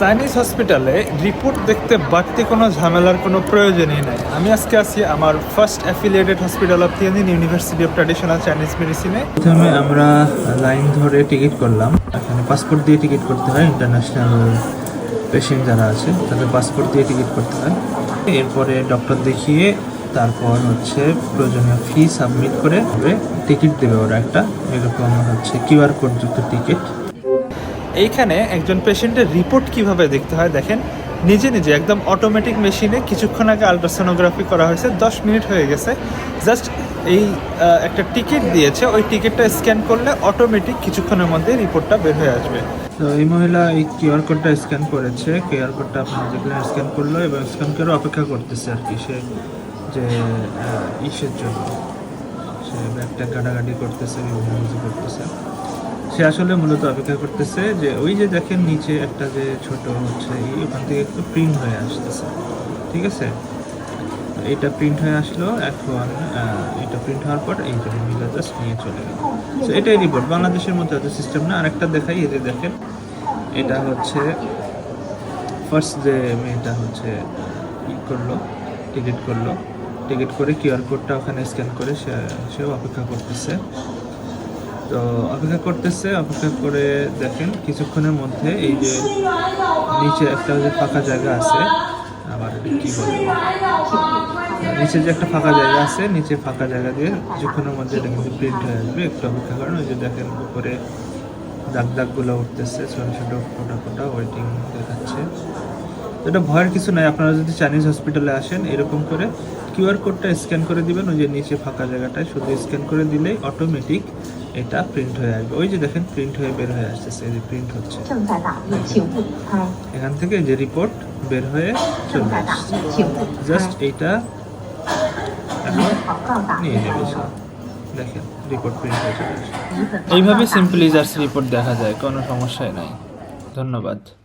Chinese হসপিটালে report দেখতে বাড়তি কোনো ঝামেলার কোনো প্রয়োজনই নাই। আমি আজকে আছি আমার first affiliated hospital of Tianjin university of traditional Chinese মেডিসিনে প্রথমে আমরা লাইন ধরে টিকিট করলাম। এখানে পাসপোর্ট দিয়ে টিকিট করতে হয়, ইন্টারন্যাশনাল পেশেন্ট যারা আছে, তাদের পাসপোর্ট দিয়ে টিকিট করতে হয়। এরপরে ডক্টর দেখিয়ে তারপর হচ্ছে প্রয়োজনীয় ফি সাবমিট করে টিকিট দেবে ওরা একটা। এরকম হচ্ছে কিউআর কোড যুক্ত টিকিট। এইখানে একজন পেশেন্টের রিপোর্ট কীভাবে দেখতে হয় দেখেন, নিজে নিজে একদম অটোমেটিক মেশিনে কিছুক্ষণ আগে আলট্রাসোনোগ্রাফি করা হয়েছে, দশ মিনিট হয়ে গেছে। জাস্ট এই একটা টিকিট দিয়েছে, ওই টিকিটটা স্ক্যান করলে অটোমেটিক কিছুক্ষণের মধ্যে রিপোর্টটা বের হয়ে আসবে। তো এই মহিলা এই কিউআর কোডটা স্ক্যান করেছে কিউআর কোডটা আপনার যেখানে স্ক্যান করল এবং স্ক্যান করে অপেক্ষা করতেছে আর কি, সে যে ইসের জন্য। সে ব্যাগটা গাড়াগাড়ি করতেছে, বিভিন্ন কিছু করতেছে। সে আসলে মূলত অপেক্ষা করতেছে যে ওই যে দেখেন নিচে একটা যে ছোট হচ্ছে ওখান থেকে একটু প্রিন্ট হয়ে আসতেছে। ঠিক আছে? এটা প্রিন্ট হয়ে আসলো, এখন এটা প্রিন্ট হওয়ার পর এই যে মিলা জাস্ট নিয়ে চলে গেল। তো এটাই রিপোর্ট বাংলাদেশের মধ্যে হয়তো সিস্টেম না। আরেকটা দেখাই, এই যে দেখেন, এটা হচ্ছে ফার্স্ট যে মেয়েটা হচ্ছে ই করল টিকিট করল। টিকিট করে কিউআর কোডটা ওখানে স্ক্যান করে সে, সেও অপেক্ষা করতেছে। তো অপেক্ষা করতেছে, অপেক্ষা করে দেখেন কিছুক্ষণের মধ্যে এই যে নিচে একটা যে ফাঁকা জায়গা আছে এটা কি বলে? নিচে যে একটা ফাঁকা জায়গা আছে, নিচে ফাঁকা জায়গা দিয়ে কিছুক্ষণের মধ্যে এটা কিন্তু প্রিন্ট হয়ে আসবে। একটু অপেক্ষা করেন, ওই যে দেখেন উপরে দাগ দাগগুলো উঠতেছে, ছোটো ছোটো, ফোটা ফোটা ওয়েটিং দেখাচ্ছে। এটা ভয়ের কিছু নাই, আপনারা যদি চাইনিজ হসপিটালে আসেন, এরকম করে কিউআর কোডটা স্ক্যান করে দিবেন, ওই যে নিচে ফাঁকা জায়গাটায় শুধু স্ক্যান করে দিলেই অটোমেটিক এটা প্রিন্ট হয়ে আসবে। ওই যে দেখেন প্রিন্ট হয়ে বের হয়ে আসছে এই যে প্রিন্ট হচ্ছে। এখান থেকে যে রিপোর্ট বের হয়ে চলে আসছে। জাস্ট এইটা নিয়ে যাবে দেখেন রিপোর্ট প্রিন্ট হয়ে চলে আসছে। এইভাবে সিম্পলি জার্স রিপোর্ট দেখা যায়, কোনো সমস্যাই নাই। ধন্যবাদ।